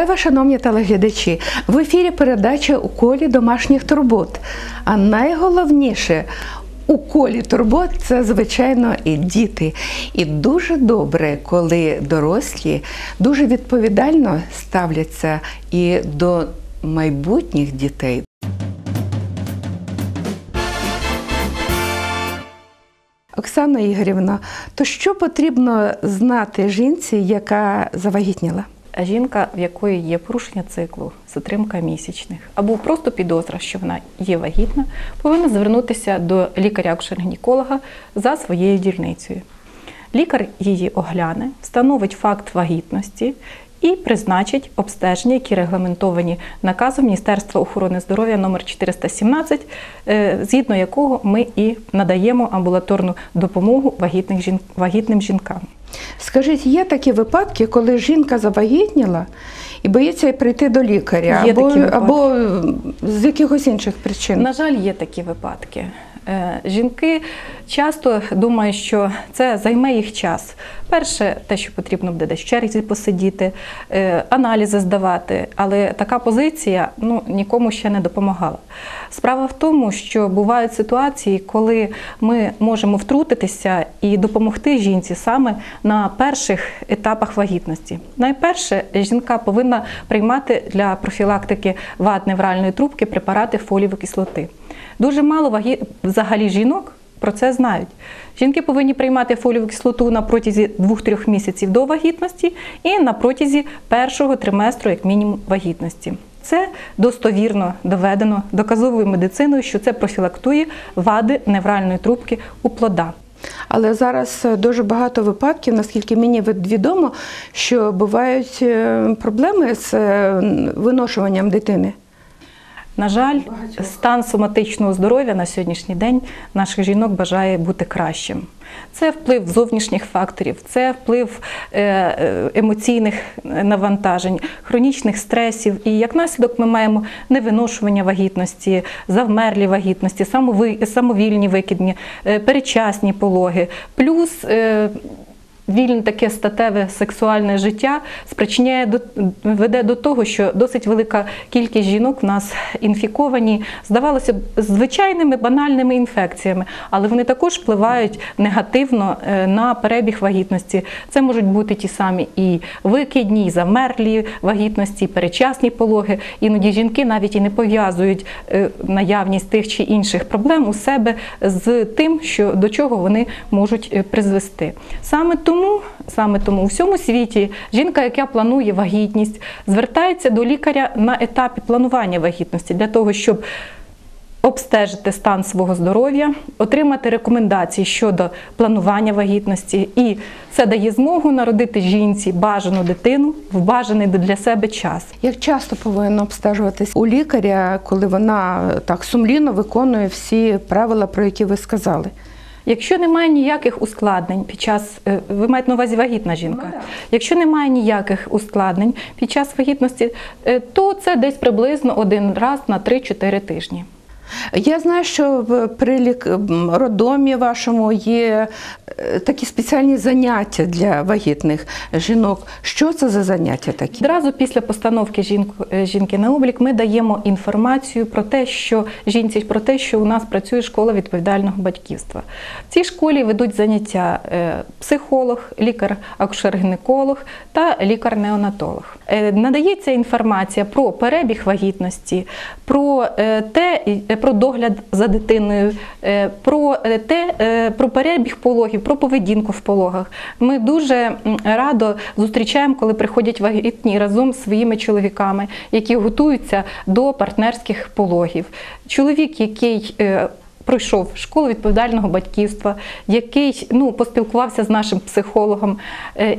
Вітаю шановні телеглядачі! В ефірі передача у колі домашніх турбот. А найголовніше у колі турбот це, звичайно, і діти. І дуже добре, коли дорослі дуже відповідально ставляться і до майбутніх дітей. Оксана Ігорівна, то що потрібно знати жінці, яка завагітніла? Жінка, в якої є порушення циклу, затримка місячних, або просто підозра, що вона є вагітна, повинна звернутися до лікаря-акушер-гінеколога за своєю дільницею. Лікар її огляне, встановить факт вагітності і призначить обстеження, які регламентовані наказом Міністерства охорони здоров'я номер 417, е, згідно якого ми і надаємо амбулаторну допомогу вагітним жінкам. Скажіть, є такі випадки, коли жінка завагітніла і боїться прийти до лікаря Є або, або з якихось інших причин? На жаль, є такі випадки. Е, Жінки часто думають, що це займе їх час. Перше, те, що потрібно буде десь в черзі посидіти, е, аналізи здавати, але така позиція ну, нікому ще не допомагала. Справа в тому, що бувають ситуації, коли ми можемо втрутитися і допомогти жінці саме на перших етапах вагітності. Найперше, жінка повинна приймати для профілактики вад невральної трубки препарати фолієвої кислоти. Дуже мало вагі... взагалі жінок про це знають. Жінки повинні приймати фолієву кислоту на протязі 2-3 місяців до вагітності і на протязі першого триместру, як мінімум, вагітності. Це достовірно доведено доказовою медициною, що це профілактує вади невральної трубки у плода. Але зараз е, дуже багато випадків, наскільки мені відомо, що бувають е, проблеми з е, виношуванням дитини. На жаль, стан соматичного здоров'я на сьогоднішній день наших жінок бажає бути кращим. Це вплив зовнішніх факторів, це вплив емоційних навантажень, хронічних стресів. І як наслідок ми маємо невиношування вагітності, завмерлі вагітності, самовільні викидні, перечасні пологи, плюс вільне таке статеве сексуальне життя спричиняє до веде до того, що досить велика кількість жінок в нас інфіковані, здавалося б, звичайними банальними інфекціями, але вони також впливають негативно е, на перебіг вагітності. Це можуть бути ті самі і викидні, і замерлі вагітності, і перечасні пологи. Іноді жінки навіть і не пов'язують е, наявність тих чи інших проблем у себе з тим, що до чого вони можуть е, призвести. Саме тому тому, саме тому у всьому світі жінка, яка планує вагітність, звертається до лікаря на етапі планування вагітності для того, щоб Обстежити стан свого здоров'я, отримати рекомендації щодо планування вагітності, і це дає змогу народити жінці бажану дитину в бажаний для себе час. Як часто повинно обстежуватись у лікаря, коли вона так сумлінно виконує всі правила, про які ви сказали? Якщо немає ніяких ускладнень під час, е, ви маєте на увазі вагітна жінка. Ну, Якщо немає ніяких ускладнень під час вагітності, е, то це десь приблизно один раз на 3-4 тижні. Я знаю, що при роддомі вашому є е, такі спеціальні заняття для вагітних жінок. Що це за заняття такі? Одразу після постановки е, жінки на облік ми даємо інформацію про те, що жінці про те, що у нас працює школа відповідального батьківства. В цій школі ведуть заняття е, психолог, лікар-акушер-гінеколог та лікар-неонатолог. Надається інформація про перебіг вагітності, про те, про догляд за дитиною, е, про е, те, е, про перебіг пологів, про поведінку в пологах. Ми дуже радо зустрічаємо, коли приходять вагітні разом з своїми чоловіками, які готуються до партнерських пологів. Чоловік, який Пройшов школу відповідального батьківства, який ну поспілкувався з нашим психологом,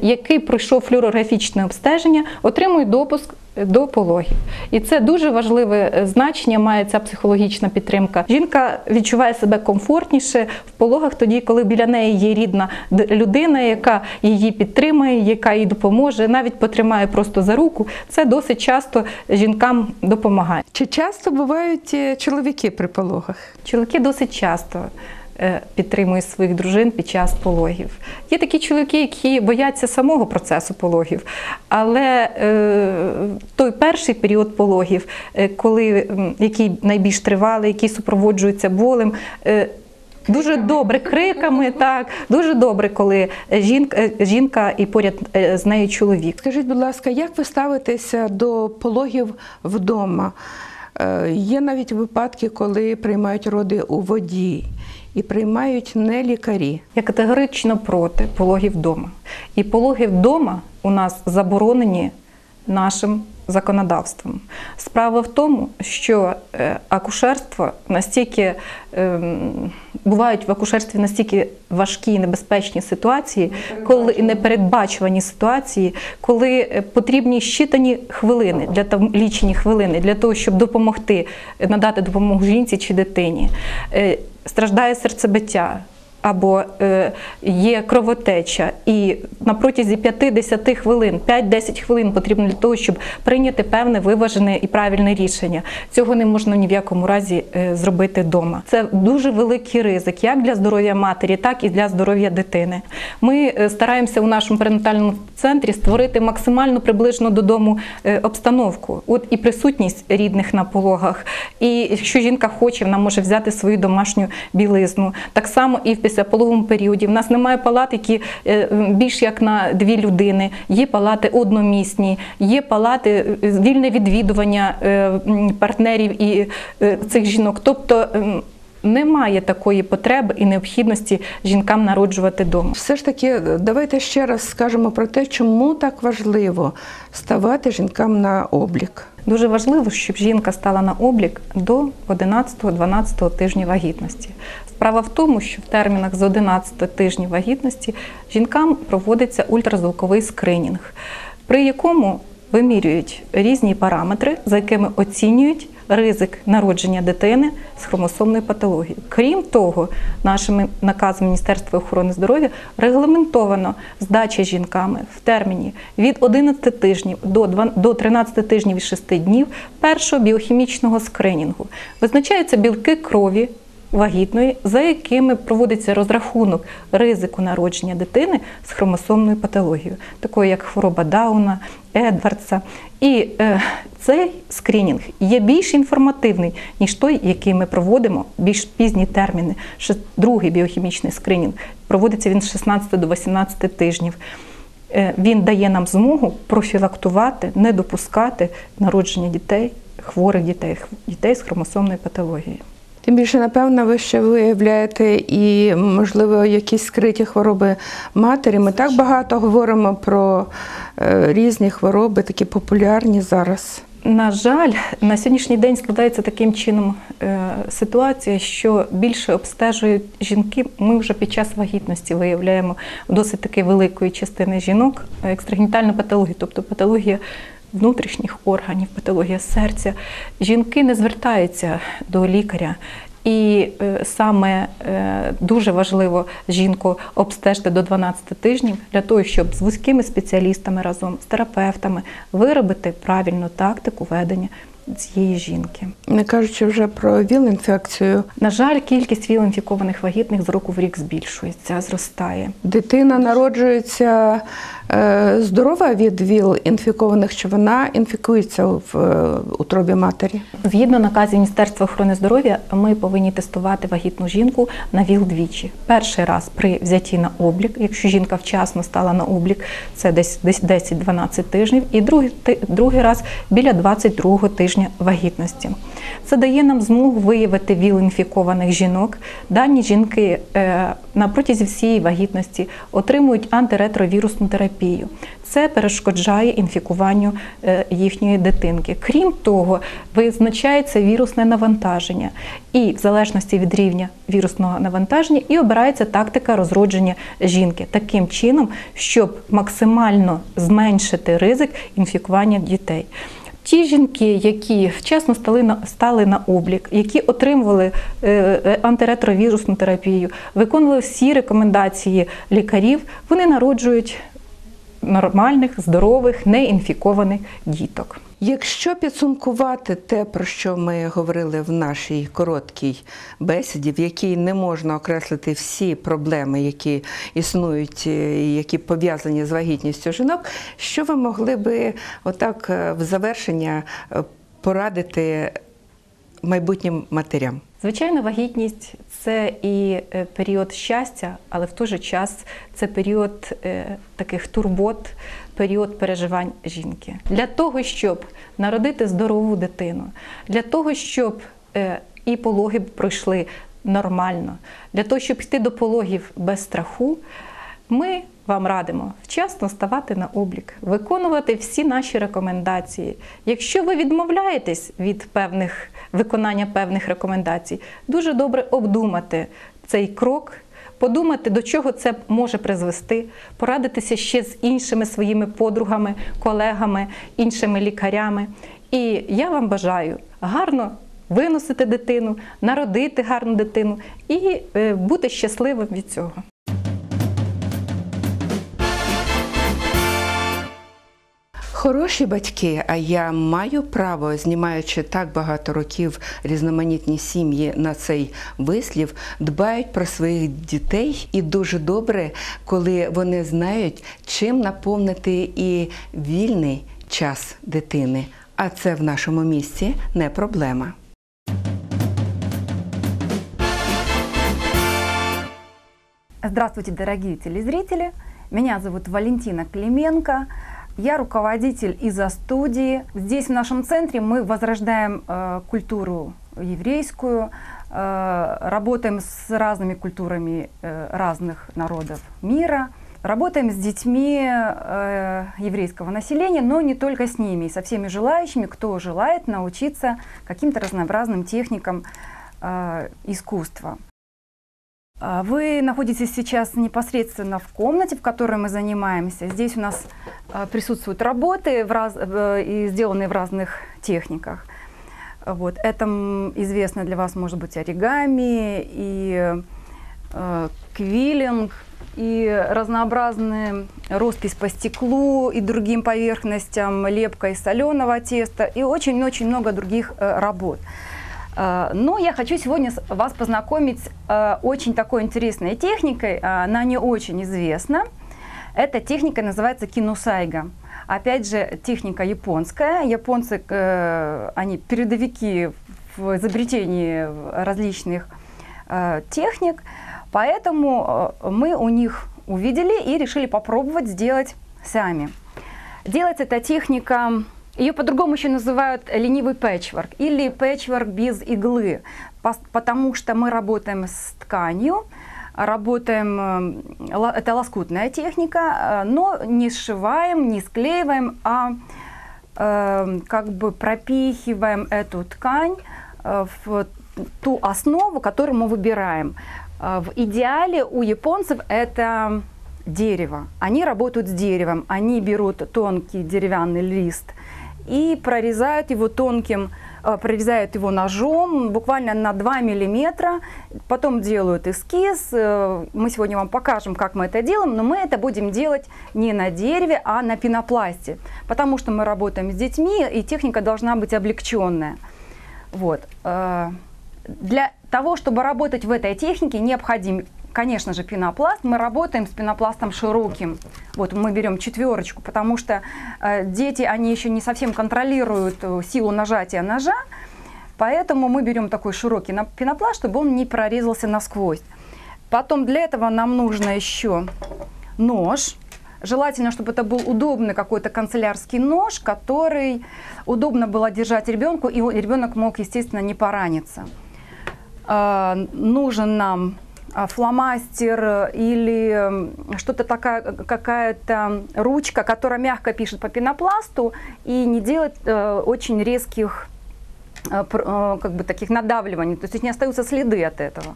який пройшов флюорографічне обстеження, отримує допуск до пологів. І це дуже важливе е, значення має ця психологічна підтримка. Жінка відчуває себе комфортніше в пологах тоді, коли біля неї є рідна людина, яка її підтримує, яка їй допоможе, навіть потримає просто за руку. Це досить часто жінкам допомагає. Чи часто бувають е, чоловіки при пологах? Чоловіки досить часто. Е, підтримує своїх дружин під час пологів. Є такі чоловіки, які бояться самого процесу пологів, але е, той перший період пологів, е, коли який найбільш тривалий, який супроводжується болем. Дуже добре криками, так дуже добре, коли жінка, жінка і поряд з нею чоловік. Скажіть, будь ласка, як ви ставитеся до пологів вдома? Є навіть випадки, коли приймають роди у воді і приймають не лікарі. Я категорично проти пологів вдома. І пологи вдома у нас заборонені нашим законодавством. Справа в тому, що е, акушерство настільки ем, бувають в акушерстві настільки важкі і небезпечні ситуації, коли і непередбачувані ситуації, коли е, потрібні щитані хвилини для там лічені хвилини для того, щоб допомогти надати допомогу жінці чи дитині. Е, Страждає серцебиття, або е, є кровотеча, і на протязі 5-10 хвилин, 5-10 хвилин потрібно для того, щоб прийняти певне виважене і правильне рішення. Цього не можна ні в якому разі е, зробити вдома. Це дуже великий ризик, як для здоров'я матері, так і для здоров'я дитини. Ми е, стараємося у нашому перинатальному центрі створити максимально приближно додому обстановку. От і присутність рідних на пологах. І якщо жінка хоче, вона може взяти свою домашню білизну. Так само і в післяпологовому періоді. В нас немає палат, які е, більш як на дві людини. Є палати одномісні, є палати е, вільне відвідування е, партнерів і цих жінок. Тобто ем, немає такої потреби і необхідності жінкам народжувати вдома. Все ж таки, давайте ще раз скажемо про те, чому так важливо ставати жінкам на облік. Дуже важливо, щоб жінка стала на облік до 11-12 тижня вагітності. Справа в тому, що в термінах з 11 тижнів вагітності жінкам проводиться ультразвуковий скринінг, при якому вимірюють різні параметри, за якими оцінюють ризик народження дитини з хромосомною патологією. Крім того, нашими наказом Міністерства охорони здоров'я регламентовано здача жінками в терміні від 11 тижнів до 13 тижнів і 6 днів першого біохімічного скринінгу. Визначаються білки крові вагітної, за якими проводиться розрахунок ризику народження дитини з хромосомною патологією, такою як хвороба Дауна, Едвардса. І е, цей скринінг є більш інформативний, ніж той, який ми проводимо більш пізні терміни. Другий біохімічний скринінг проводиться він з 16 до 18 тижнів. Е, Він дає нам змогу профілактувати, не допускати народження дітей, хворих дітей, дітей з хромосомною патологією. Тим більше, напевно, ви ще виявляєте і, можливо, якісь скриті хвороби матері. Ми так багато говоримо про е, різні хвороби, такі популярні зараз. На жаль, на сьогоднішній день складається таким чином е, ситуація, що більше обстежують жінки. Ми вже під час вагітності виявляємо досить таки великої частини жінок екстрагенітальну патологію, тобто патологія внутрішніх органів, патологія серця. Жінки не звертаються до лікаря. І е, саме е, дуже важливо жінку обстежити до 12 тижнів для того, щоб з вузькими спеціалістами разом з терапевтами виробити правильну тактику ведення цієї жінки. Не кажучи вже про ВІЛ-інфекцію, На жаль, кількість віл-інфікованих вагітних з року в рік збільшується, зростає. дитина народжується здорова від ВІЛ-інфікованих, чи вона інфікується в е, утробі матері? Згідно наказів Міністерства охорони здоров'я, ми повинні тестувати вагітну жінку на ВІЛ двічі. Перший раз при взятті на облік, якщо жінка вчасно стала на облік, це десь десь 10-12 тижнів, і другий, другий раз біля 22-го тижня вагітності. Це дає нам змогу виявити ВІЛ-інфікованих жінок. Дані жінки е, на протязі всієї вагітності отримують антиретровірусну терапію. Це перешкоджає інфікуванню е, їхньої дитинки. Крім того, визначається вірусне навантаження, і в залежності від рівня вірусного навантаження і обирається тактика розродження жінки таким чином, щоб максимально зменшити ризик інфікування дітей. Ті жінки, які вчасно стали на стали на облік, які отримували е, е, антиретровірусну терапію, виконували всі рекомендації лікарів, вони народжують нормальних, здорових, неінфікованих діток. Якщо підсумкувати те, про що ми говорили в нашій короткій бесіді, в якій не можна окреслити всі проблеми, які існують, е, і які пов'язані з вагітністю жінок, що ви могли би отак е, в завершення е, порадити майбутнім матерям? Звичайно, вагітність це і період щастя, але в той же час це період таких турбот, період переживань жінки. Для того, щоб народити здорову дитину, для того, щоб е, і пологи пройшли нормально, для того, щоб йти до пологів без страху, ми вам радимо вчасно ставати на облік, виконувати всі наші рекомендації. Якщо ви відмовляєтесь від певних виконання певних рекомендацій, дуже добре обдумати цей крок. Подумати, до чого це може призвести, порадитися ще з іншими своїми подругами, колегами, іншими лікарями. І я вам бажаю гарно виносити дитину, народити гарну дитину і е, бути щасливим від цього. Хороші батьки, а я маю право, знімаючи так багато років різноманітні сім'ї на цей вислів, дбають про своїх дітей і дуже добре, коли вони знають, чим наповнити і вільний час дитини. А це в нашому місті не проблема. Здравствуйте, дорогие телезрители! Меня зовут Валентина Клименко. Я руководитель изо студии. Здесь в нашем центре мы возрождаем э, культуру еврейскую, э, работаем с разными культурами э, разных народов мира, работаем с детьми э, еврейского населения, но не только с ними, со всеми желающими, кто желает научиться каким-то разнообразным техникам э, искусства. А, Вы находитесь сейчас непосредственно в комнате, в которой мы занимаемся. Здесь у нас а, присутствуют работы, в раз- в- и сделанные в разных техниках. Вот. Это известно для вас, может быть, оригами и э, квиллинг, и разнообразные роспись по стеклу и другим поверхностям, лепка из соленого теста и очень-очень много других э, работ. Э, Но я хочу сегодня вас познакомить с э, очень такой интересной техникой. Э, Она не очень известна. Эта техника называется кинусайга. Опять же, техника японская. Японцы, э, они передовики в изобретении различных э, техник. Поэтому э, мы у них увидели и решили попробовать сделать сами. Делается эта техника, ее по-другому еще называют ленивый пэтчворк или пэтчворк без иглы, потому что мы работаем с тканью, работаем, э, это лоскутная техника, э, но не сшиваем, не склеиваем, а э, как бы пропихиваем эту ткань в ту основу, которую мы выбираем. В идеале у японцев это дерево. Они работают с деревом. Они берут тонкий деревянный лист и прорезают его тонким, э, прорезают его ножом буквально на 2 миллиметра. Потом делают эскиз. Э, Мы сегодня вам покажем, как мы это делаем, но мы это будем делать не на дереве, а на пенопласте, потому что мы работаем с детьми, и техника должна быть облегченная. Вот. Э, Для того, чтобы работать в этой технике, необходим, конечно же, пенопласт. Мы работаем с пенопластом широким. Вот мы берем четверочку, потому что э, дети, они еще не совсем контролируют э, силу нажатия ножа, поэтому мы берем такой широкий пенопласт, чтобы он не прорезался насквозь. Потом для этого нам нужно еще нож. Желательно, чтобы это был удобный какой-то канцелярский нож, который удобно было держать ребенку, и ребенок мог, естественно, не пораниться. А, нужен нам фломастер э, или что-то такая, какая-то ручка, которая мягко пишет по пенопласту и не делает э, очень резких э, э, как бы таких надавливаний, то есть не остаются следы от этого.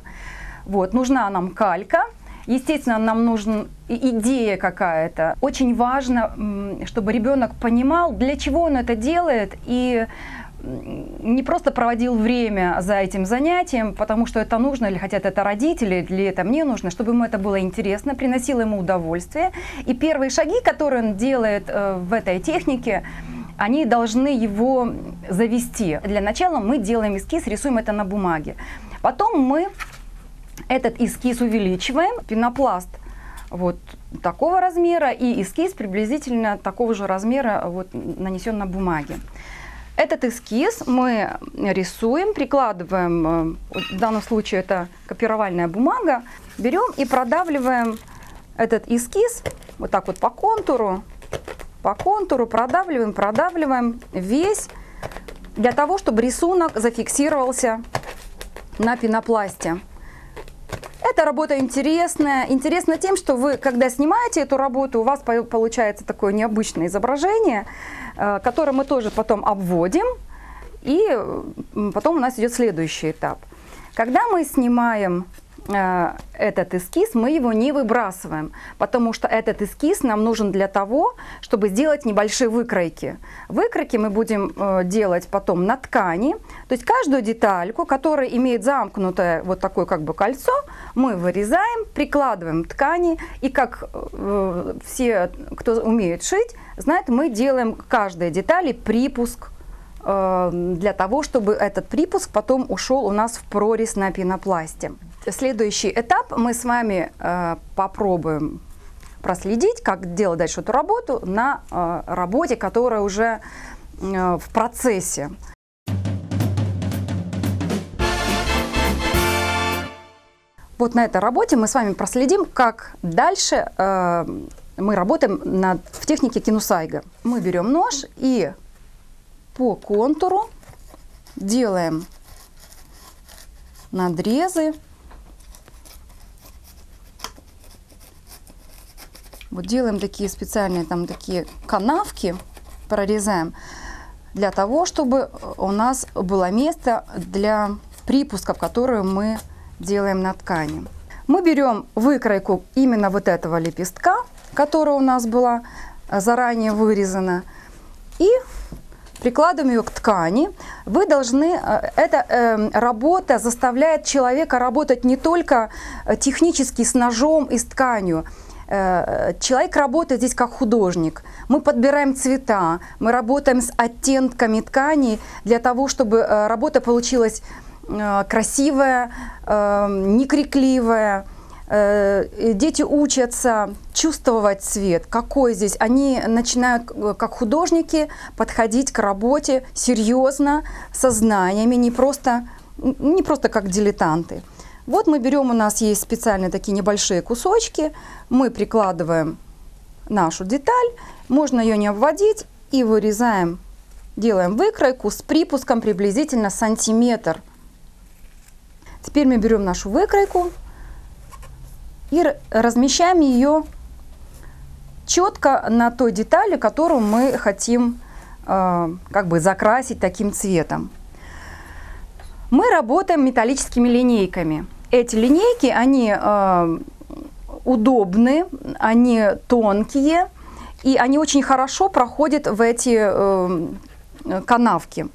Вот, нужна нам калька, естественно, нам нужна идея какая-то. Очень важно, чтобы ребенок понимал, для чего он это делает, и не просто проводил время за этим занятием, потому что это нужно, или хотят это родители, или это мне нужно, чтобы ему это было интересно, приносило ему удовольствие. И первые шаги, которые он делает э, в этой технике, они должны его завести. Для начала мы делаем эскиз, рисуем это на бумаге. Потом мы этот эскиз увеличиваем, пенопласт вот такого размера и эскиз приблизительно такого же размера вот, нанесен на бумаге. Этот эскиз мы рисуем, прикладываем, э, в данном случае это копировальная бумага, берем и продавливаем этот эскиз вот так вот по контуру, по контуру продавливаем, продавливаем весь для того, чтобы рисунок зафиксировался на пенопласте. Эта работа интересная. Интересна тем, что вы, когда снимаете эту работу, у вас по- получается такое необычное изображение, э, которое мы тоже потом обводим, и потом у нас идет следующий этап. Когда мы снимаем этот эскиз, мы его не выбрасываем, потому что этот эскиз нам нужен для того, чтобы сделать небольшие выкройки. Выкройки мы будем э, делать потом на ткани, то есть каждую детальку, которая имеет замкнутое вот такое как бы кольцо, мы вырезаем, прикладываем ткани, и как э, все, кто умеет шить, знают, мы делаем к каждой детали припуск э, для того, чтобы этот припуск потом ушел у нас в прорезь на пенопласте. Следующий этап мы с вами э, попробуем проследить, как делать дальше эту работу на э, работе, которая уже э, в процессе. Вот на этой работе мы с вами проследим, как дальше э, мы работаем над, в технике кинусайга. Мы берем нож и по контуру делаем надрезы. Вот делаем такие специальные там такие канавки, прорезаем, для того, чтобы у нас было место для припусков, которые мы делаем на ткани. Мы берем выкройку именно вот этого лепестка, которая у нас была э, заранее вырезана, и прикладываем ее к ткани. Вы должны, э, эта э, работа заставляет человека работать не только э, технически с ножом и с тканью, Человек работает здесь как художник. Мы подбираем цвета, мы работаем с оттенками ткани для того, чтобы э, работа получилась э, красивая, э, не крикливая. Э, Дети учатся чувствовать цвет, какой здесь. Они начинают, э, как художники, подходить к работе серьезно, со знаниями, не просто, не просто как дилетанты. Вот мы берем, у нас есть специальные такие небольшие кусочки, мы прикладываем нашу деталь, можно ее не обводить и вырезаем, делаем выкройку с припуском приблизительно сантиметр. Теперь мы берем нашу выкройку и размещаем ее четко на той детали, которую мы хотим э, как бы закрасить таким цветом. Мы работаем металлическими линейками. Эти линейки, они э, удобны, они тонкие, и они очень хорошо проходят в эти э, канавки.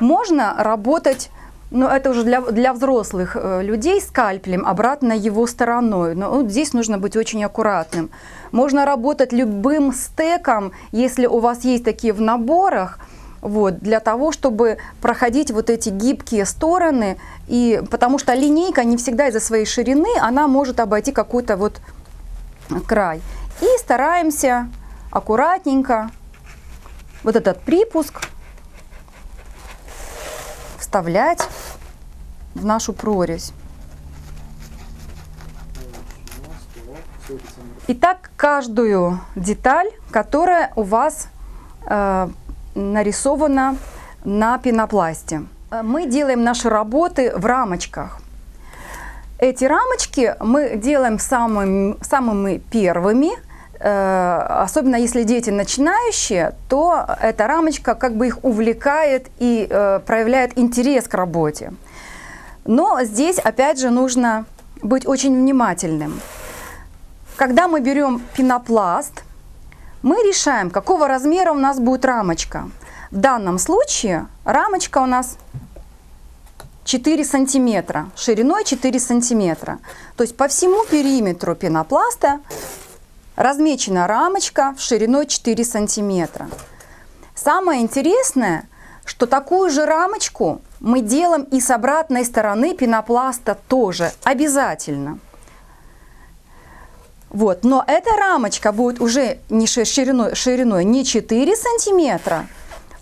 Можно работать, но это уже для, для взрослых э, людей, скальпелем обратно его стороной. Но вот здесь нужно быть очень аккуратным. Можно работать любым стеком, если у вас есть такие в наборах, вот, для того, чтобы проходить вот эти гибкие стороны, и, потому что линейка не всегда из-за своей ширины, она может обойти какой-то вот край. И стараемся аккуратненько вот этот припуск вставлять в нашу прорезь. Итак, каждую деталь, которая у вас э, нарисована на пенопласте. Мы делаем наши работы в рамочках. Эти рамочки мы делаем самыми, самыми первыми, э, особенно если дети начинающие, то эта рамочка как бы их увлекает и э, проявляет интерес к работе. Но здесь опять же нужно быть очень внимательным. Когда мы берем пенопласт, мы решаем, какого размера у нас будет рамочка. В данном случае рамочка у нас 4 сантиметра, шириной 4 сантиметра. То есть по всему периметру пенопласта размечена рамочка шириной 4 сантиметра. Самое интересное, что такую же рамочку мы делаем и с обратной стороны пенопласта тоже, обязательно. Вот, но эта рамочка будет уже не ши- шириной, шириной не 4 сантиметра,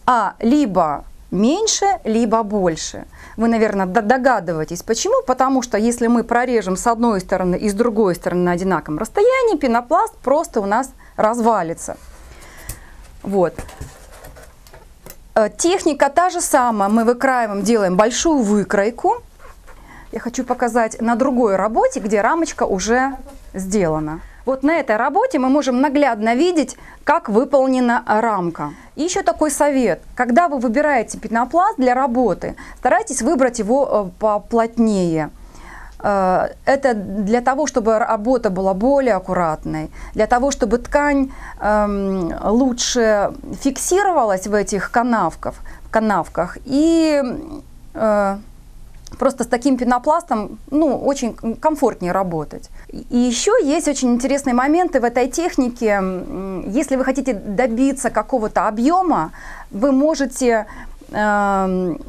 а либо меньше, либо больше. Вы, наверное, догадываетесь, почему? Потому что если мы прорежем с одной стороны и с другой стороны на одинаковом расстоянии, пенопласт просто у нас развалится. Вот. Э, Техника та же самая. Мы выкраиваем, делаем большую выкройку. Я хочу показать на другой работе, где рамочка уже сделана. Вот на этой работе мы можем наглядно видеть, как выполнена рамка. И еще такой совет. Когда вы выбираете пенопласт для работы, старайтесь выбрать его э, поплотнее. Э, Это для того, чтобы работа была более аккуратной, для того, чтобы ткань эм, лучше фиксировалась в этих канавках, канавках и э, просто с таким пенопластом ну, очень комфортнее работать. И еще есть очень интересные моменты в этой технике. Если вы хотите добиться какого-то объема, вы можете, эм,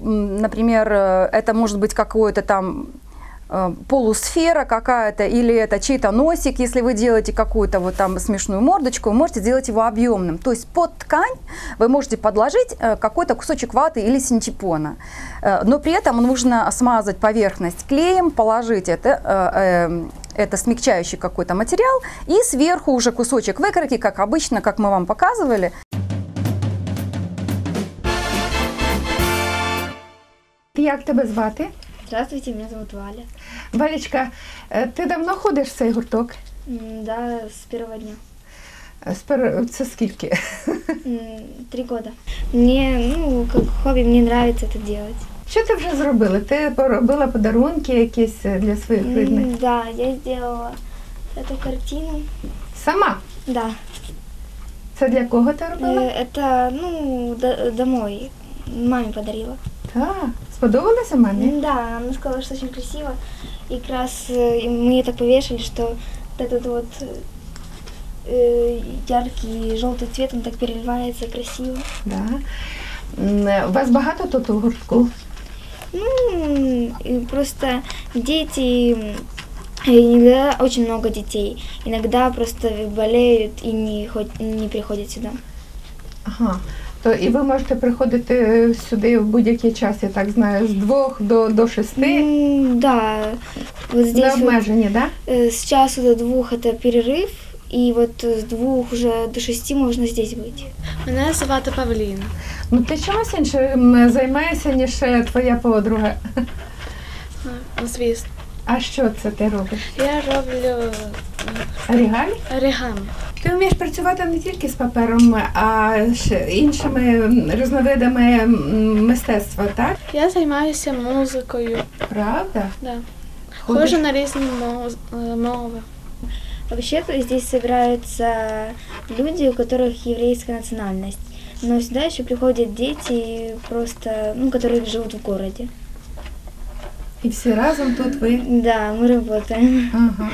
например, э, это может быть какое-то там полусфера какая-то, или это чей-то носик, если вы делаете какую-то вот там смешную мордочку, вы можете сделать его объемным. То есть под ткань вы можете подложить э, какой-то кусочек ваты или синтепона. Э, Но при этом нужно смазать поверхность клеем, положить это, э, э, это смягчающий какой-то материал, и сверху уже кусочек выкройки, как обычно, как мы вам показывали. Як тебе звати? Здравствуйте, меня зовут Валя. Валічка, е, ти давно ходиш в цей гурток? М, Да, с первого дня. Е, спер- Це скільки? М, Три года. Мне, ну, как хобби, мне нравится это делать. Що ти вже зробила? Ти поробила подарунки якісь е, для своїх М, рідних? Да, я сделала эту картину. Сама? Да. Це для кого ти робила? Э, Это, ну, до- домой. Маме подарила. Так. Сподобалося мамі? М, Да, она сказала, что очень красиво. И как раз э, и мы так повешали, что вот этот вот э, яркий желтый цвет, он так переливается красиво. Да. М, е, У вас багато тут у гуртку? Ну, и просто дети, м, иногда очень много детей, иногда просто болеют и не, ход- не приходят сюда. Ага. То і ви можете приходити сюди в будь-який час, я так знаю, з двох до, до шести. М, Да, вот Не здесь вот, обмежені, так? Да? э, с часу до двух это перерыв, и вот с двух уже до шести можно здесь быть. Мене звати Павліна. Ну ти чимось іншим займаєшся, ніж е, твоя подруга. Ну, звісно. А що це ти робиш? Я роблю Орігамі? оригамі. Ти вмієш працювати не тільки з папером, а ще іншими різновидами м, мистецтва, так? Я займаюся музикою. Правда? Да. Ходиш? Ходжу на різні моз- е, мови. Вообще здесь собираются люди, у которых еврейская национальность. Но сюда еще приходят дети, просто, ну, которые живут в городе. І всі разом тут ви. Да, мы работаем. Ага.